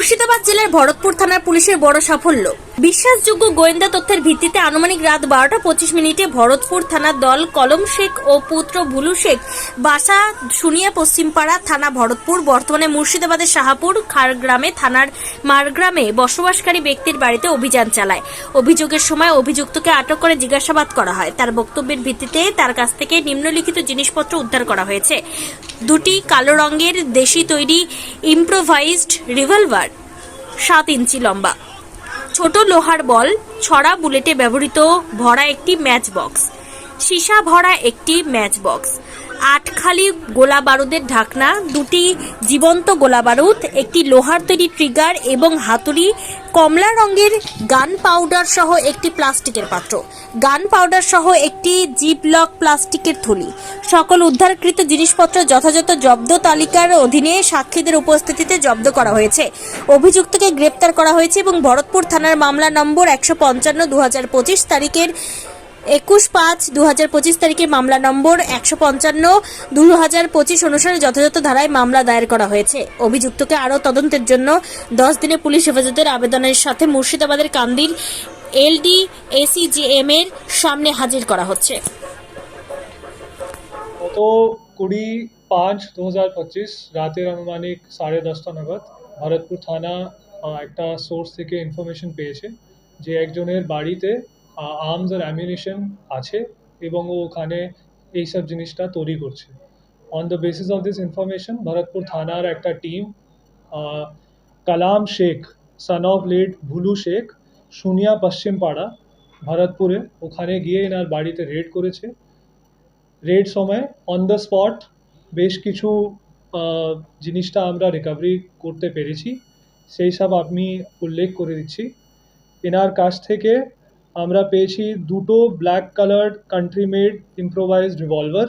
মুর্শিদাবাদ জেলার ভরতপুর থানার পুলিশের বড় সাফল্য। বিশ্বাসযোগ্য গোয়েন্দা তথ্যের ভিত্তিতে আনুমানিক রাত বারোটা পঁচিশ মিনিটে ভরতপুর থানার দল কলম শেখ ও পুত্র ভুলু শেখ বাসা শুনিয়া পশ্চিমপাড়া থানা ভরতপুর, বর্তমানে মুর্শিদাবাদের শাহাপুর খারগ্রামে থানার মারগ্রামে বসবাসকারী ব্যক্তির বাড়িতে অভিযান চালায়। অভিযোগের সময় অভিযুক্তকে আটক করে জিজ্ঞাসাবাদ করা হয়। তার বক্তব্যের ভিত্তিতে তার কাছ থেকে নিম্নলিখিত জিনিসপত্র উদ্ধার করা হয়েছে। দুটি কালো রঙের দেশি তৈরি ইম্প্রোভাইজড রিভলভার সাত ইঞ্চি লম্বা। ছোট লোহার বল, ছড়া বুলেটে ব্যবহৃত ভরা একটি ম্যাচ বক্স সীসা ভরা একটি ম্যাচ বক্স আটখালি গোলা বারুদের ঢাকনা, দুটি জীবন্ত গোলা বারুদ একটি লোহার তৈরি ট্রিগার এবং হাতুড়ি, কমলা রঙের গান পাউডার সহ একটি প্লাস্টিকের পাত্র। গান পাউডার সহ একটি জিপ লক প্লাস্টিকের থলি। সকল উদ্ধারকৃত জিনিসপত্র যথাযথ জব্দ তালিকার অধীনে সাক্ষীদের উপস্থিতিতে জব্দ করা হয়েছে। অভিযুক্তকে গ্রেপ্তার করা হয়েছে এবং ভরতপুর থানার মামলা নম্বর একশো পঞ্চান্ন দু হাজার পঁচিশ তারিখের একুশ পাঁচ দু হাজার পঁচিশ তারিখের মামলা নম্বর একশো পঞ্চান্ন দু হাজার পঁচিশ অনুসারে যথাযথ ধারায় মামলা দায়ের করা হয়েছে। অভিযুক্তকে আরও তদন্তের জন্য দশ দিনে পুলিশ হেফাজতের আবেদনের সাথে মুর্শিদাবাদের কান্দির এলডি এসিজেএম এর সামনে হাজির করা হচ্ছে। গত কুড়ি পাঁচ দু হাজার পঁচিশ রাতের আনুমানিক সাড়ে দশটা নাগাদ ভরতপুর থানা একটা সোর্স থেকে ইনফরমেশন পেয়েছে যে একজনের বাড়িতে আর্মস আর অ্যামিউনিশন আছে এবং ও ওখানে এইসব জিনিসটা তৈরি করছে। On the basis of this information Bharatpur থানার একটা team Kalam Sheikh son of late Bhulu Sheikh, শুনিয়া পশ্চিম পাড়া ভরতপুরে ওখানে গিয়ে এনার বাড়িতে রেড করেছে। রেড সময় অন দ্য স্পট বেশ কিছু জিনিসটা আমরা রিকভারি করতে পেরেছি। সেই সব আমি উল্লেখ করে দিচ্ছি। এনার কাছ থেকে আমরা পেয়েছি দুটো black coloured country made improvised revolver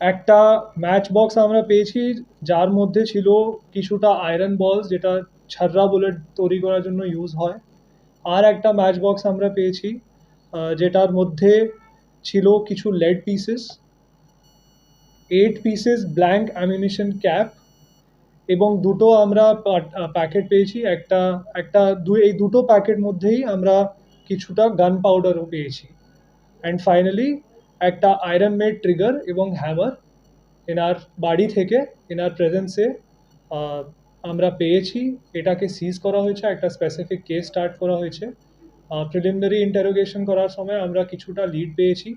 একটা ম্যাচ বক্স আমরা পেয়েছি যার মধ্যে ছিল কিছুটা আয়রন বলস যেটা ছাররা বুলেট তৈরি করার জন্য ইউজ হয় আর একটা ম্যাচ বক্স আমরা পেয়েছি আহ, যেটার মধ্যে ছিল কিছু lead pieces eight pieces blank ammunition cap এবং দুটো আমরা প্যাকেট পেয়েছি। একটা একটা দুই, এই দুটো প্যাকেট মধ্যেই আমরা কিছুটা গান পাউডারও পেয়েছি। অ্যান্ড ফাইনালি একটা আয়রন মেড ট্রিগার এবং হ্যামার এনার বাড়ি থেকে, এনার প্রেজেন্সে আমরা পেয়েছি। এটাকে সিজ করা হয়েছে, একটা স্পেসিফিক কেস স্টার্ট করা হয়েছে। প্রিলিমিনারি ইন্টারোগেশন করার সময় আমরা কিছুটা লিড পেয়েছি।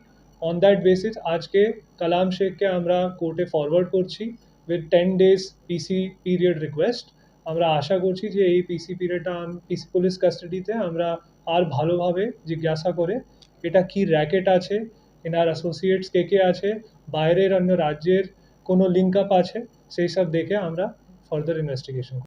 অন দ্যাট বেসিস আজকে কালাম শেখকে আমরা কোর্টে ফরওয়ার্ড করছি। With ten days PC period request আমরা আশা করছি যে এই পিসি পিরিয়ডটা পিসি পুলিশ কাস্টাডিতে আমরা আর ভালোভাবে জিজ্ঞাসা করে এটা কি র্যাকেট আছে, এনার অ্যাসোসিয়েটস কে কে আছে, বাইরের অন্য রাজ্যের কোনো লিঙ্ক আপ আছে, সেই সব দেখে আমরা ফার্দার ইনভেস্টিগেশন